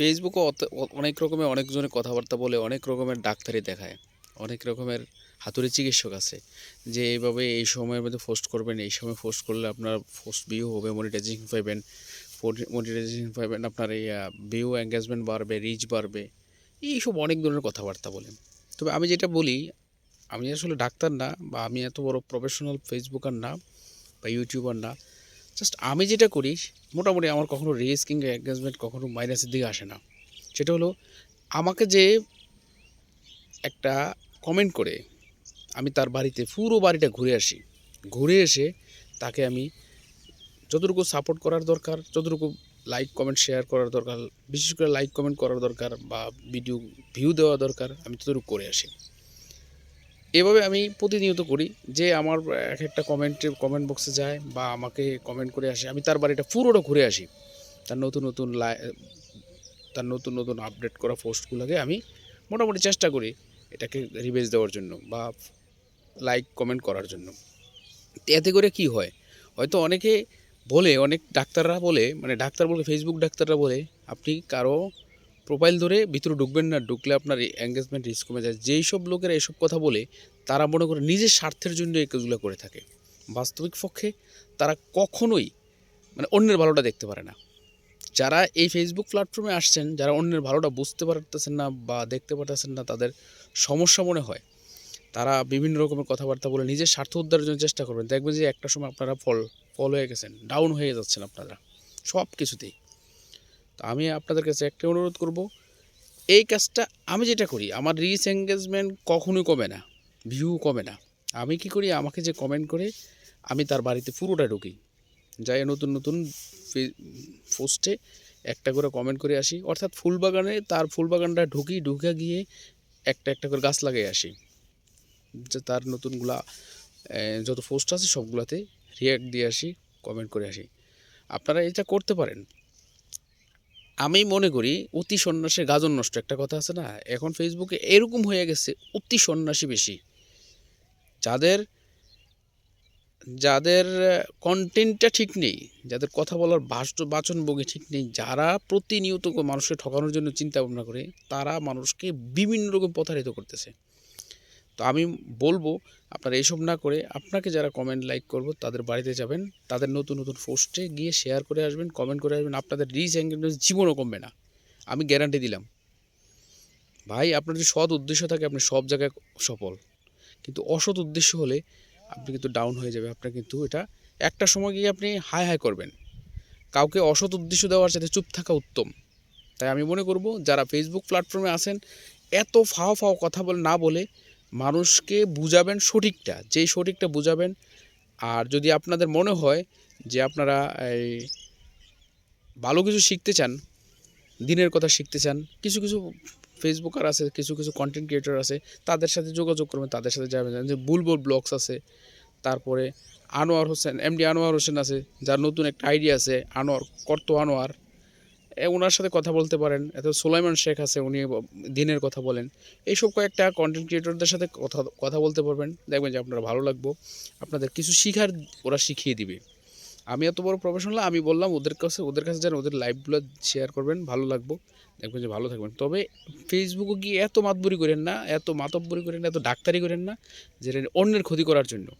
ফেসবুকে অত- অনেক রকমের অনেকজনের কথাবার্তা বলে, অনেক রকমের ডাক্তারি দেখায়, অনেক রকমের হাতুড়ি চিকিৎসক আছে যে এইভাবে এই সময়ের মধ্যে পোস্ট করবেন, এই সময় পোস্ট করলে আপনার পোস্ট ভিউ হবে মনিটাইজেশন পাইবেন মনিটাইজেশন পাইবেন আপনার এই ভিউ এঙ্গেজমেন্ট বাড়বে রিচ বাড়বে, এইসব অনেক ধরনের কথাবার্তা বলেন। তবে আমি যেটা বলি, আমি আসলে ডাক্তার না বা আমি এত বড় প্রফেশনাল ফেসবুকার না বা ইউটিউবার না জাস্ট আমি যেটা করি, মোটামুটি আমার কখনো রিস্ক কিংবা এঙ্গেজমেন্ট কখনো মাইনাসের দিকে আসে না। সেটা হলো, আমাকে যে একটা কমেন্ট করে, আমি তার বাড়িতে পুরো বাড়িটা ঘুরে আসি। ঘুরে এসে তাকে আমি যতটুকু সাপোর্ট করার দরকার, যতটুকু লাইক কমেন্ট শেয়ার করার দরকার, বিশেষ করে লাইক কমেন্ট করার দরকার বা ভিডিও ভিউ দেওয়া দরকার, আমি ততটুকু করে আসি। এভাবে আমি প্রতিনিয়ত করি যে আমার এক একটা কমেন্টে কমেন্ট বক্সে যায় বা আমাকে কমেন্ট করে আসে। আমি তার বাড়িটা পুরোটা ঘুরে আসি। তার নতুন নতুন লাই, তার নতুন নতুন আপডেট করা পোস্টগুলোকে আমি মোটামুটি চেষ্টা করি এটাকে রিভেজ দেওয়ার জন্য বা লাইক কমেন্ট করার জন্য। এতে করে কি হয়? হয়তো অনেকে বলে, অনেক ডাক্তাররা বলে মানে ডাক্তার বলে ফেসবুক ডাক্তাররা বলে, আপনি কারও প্রোফাইল ধরে ভিতরে ঢুকবেন না, ঢুকলে আপনার এঙ্গেজমেন্ট রিস্ক কমে যায়। যেই সব লোকেরা এসব কথা বলে, তারা মনে করে নিজের স্বার্থের জন্য এই কাজগুলো করে থাকে। বাস্তবিক পক্ষে তারা কখনোই মানে অন্যের ভালোটা দেখতে পারে না। যারা এই ফেসবুক প্ল্যাটফর্মে আসছেন, যারা অন্যের ভালোটা বুঝতে পারতেছেন না বা দেখতে পারতেছেন না তাদের সমস্যা মনে হয়, তারা বিভিন্ন রকমের কথাবার্তা বলে নিজের স্বার্থ উদ্ধারের জন্য চেষ্টা করবেন। দেখবেন যে একটা সময় আপনারা ফল ফল হয়ে গেছেন ডাউন হয়ে যাচ্ছেন আপনারা সব কিছুতেই তো আমি আপনাদের কাছে একটা অনুরোধ করব, এই কাজটা আমি যেটা করি, আমার রিচ এঙ্গেজমেন্ট কখনোই কমে না ভিউ কমে না। আমি কি করি, আমাকে যে কমেন্ট করে, আমি তার বাড়িতে পুরোটা ঢুকি। যাই নতুন নতুন পোস্টে একটা করে কমেন্ট করে আসি। অর্থাৎ ফুল বাগানে তার ফুল বাগানটা ঢুকি, ঢুকে গিয়ে একটা একটা করে গাছ লাগিয়ে আসি। যে তার নতুনগুলা যত পোস্ট আছে সবগুলাতে রিয়াক্ট দিয়ে আসি কমেন্ট করে আসি। আপনারা এটা করতে পারেন। আমি মনে করি অতি সন্ন্যাসে গাজন নষ্ট, একটা কথা আছে না? এখন ফেসবুকে এরকম হয়ে গেছে, অতি সন্ন্যাসী বেশি। যাদের যাদের কন্টেন্টটা ঠিক নেই, যাদের কথা বলার বাচন বগে ঠিক নেই, যারা প্রতিনিয়ত মানুষকে ঠকানোর জন্য চিন্তা ভাবনা করে, তারা মানুষকে বিভিন্ন রকম প্রতারিত করতেছে। তো আমি বলব, আপনারা এইসব না করে আপনাকে যারা কমেন্ট লাইক করব, তাদের বাড়িতে যাবেন, তাদের নতুন নতুন পোস্টে গিয়ে শেয়ার করে আসবেন কমেন্ট করে আসবেন, আপনাদের রিচ এঙ্গেজমেন্ট জীবনও কমবে না। আমি গ্যারান্টি দিলাম। ভাই, আপনার যদি সৎ উদ্দেশ্য থাকে, আপনি সব জায়গায় সফল। কিন্তু অসৎ উদ্দেশ্য হলে আপনি কিন্তু ডাউন হয়ে যাবে। আপনার কিন্তু এটা একটা সময় গিয়ে আপনি হাই হাই করবেন। কাউকে অসৎ উদ্দেশ্য দেওয়ার সাথে চুপ থাকা উত্তম। তাই আমি মনে করব, যারা ফেসবুক প্ল্যাটফর্মে আছেন, এত ফাও ফাও কথা বলে না বলে মানুষকে বুঝাবেন সঠিকটা, যেই সঠিকটা বুঝাবেন। আর যদি আপনাদের মনে হয় যে আপনারা এই ভালো কিছু শিখতে চান, দিনের কথা শিখতে চান, কিছু কিছু ফেসবুকার আছে, কিছু কিছু কন্টেন্ট ক্রিয়েটর আছে, তাদের সাথে যোগাযোগ করবেন, তাদের সাথে যাবেন। যে বুলবুল ব্লগস আছে, তারপরে আনোয়ার হোসেন, এমডি আনোয়ার হোসেন আছে, যার নতুন একটা আইডিয়া আছে, আনোয়ার, কর্ত আনোয়ার। ওনার সাথে কথা বলতে পারেন। এত সোলাইমান শেখ আছে, উনি দিনের কথা বলেন। এইসব কয়েকটা কন্টেন্ট ক্রিয়েটরদের সাথে কথা কথা বলতে পারবেন। দেখবেন যে আপনারা ভালো লাগবো। আপনাদের কিছু শিখার ওরা শিখিয়ে দিবে। আমি এত বড় প্রফেশনাল আমি বললাম ওদের কাছে ওদের কাছে যান ওদের লাইভগুলো শেয়ার করবেন, ভালো লাগবো। দেখবেন যে ভালো থাকবেন। তবে ফেসবুকে গিয়ে এত মাতবরি করেন না, এত মাতব্বরি করেন না, এত ডাক্তারি করেন না, যেটা অন্যের ক্ষতি করার জন্য।